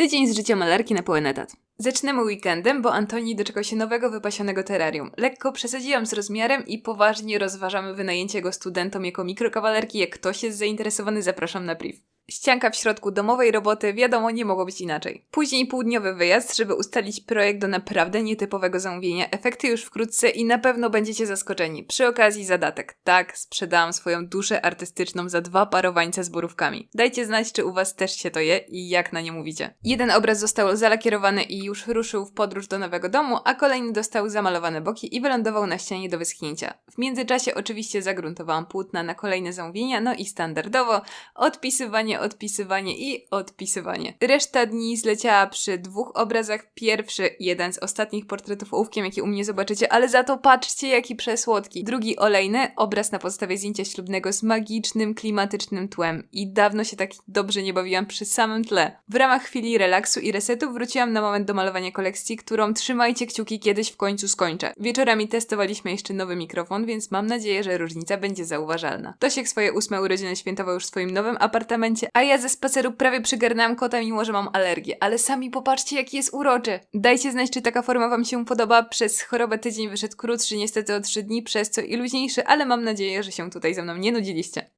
Tydzień z życia malarki na pełen etat. Zaczynamy weekendem, bo Antoni doczekał się nowego wypasionego terrarium. Lekko przesadziłam z rozmiarem i poważnie rozważamy wynajęcie go studentom jako mikrokawalerki. Jak ktoś jest zainteresowany, zapraszam na priv. Ścianka w środku domowej roboty, wiadomo, nie mogło być inaczej. Później półdniowy wyjazd, żeby ustalić projekt do naprawdę nietypowego zamówienia. Efekty już wkrótce i na pewno będziecie zaskoczeni. Przy okazji zadatek. Tak, sprzedałam swoją duszę artystyczną za dwa parowańce z borówkami. Dajcie znać, czy u was też się to je i jak na nie mówicie. Jeden obraz został zalakierowany i już ruszył w podróż do nowego domu, a kolejny dostał zamalowane boki i wylądował na ścianie do wyschnięcia. W międzyczasie oczywiście zagruntowałam płótna na kolejne zamówienia, no i standardowo odpisywanie, odpisywanie i odpisywanie. Reszta dni zleciała przy dwóch obrazach. Pierwszy, jeden z ostatnich portretów ołówkiem, jaki u mnie zobaczycie, ale za to patrzcie, jaki przesłodki. Drugi olejny, obraz na podstawie zdjęcia ślubnego z magicznym, klimatycznym tłem. I dawno się tak dobrze nie bawiłam przy samym tle. W ramach chwili relaksu i resetu wróciłam na moment do malowania kolekcji, którą trzymajcie kciuki kiedyś w końcu skończę. Wieczorami testowaliśmy jeszcze nowy mikrofon, więc mam nadzieję, że różnica będzie zauważalna. Tosiek swoje ósme urodziny świętował już w swoim nowym apartamencie, a ja ze spaceru prawie przygarnęłam kota, mimo że mam alergię. Ale sami popatrzcie, jaki jest uroczy. Dajcie znać, czy taka forma wam się podoba. Przez chorobę tydzień wyszedł krótszy, niestety o trzy dni, przez co i luźniejszy, ale mam nadzieję, że się tutaj ze mną nie nudziliście.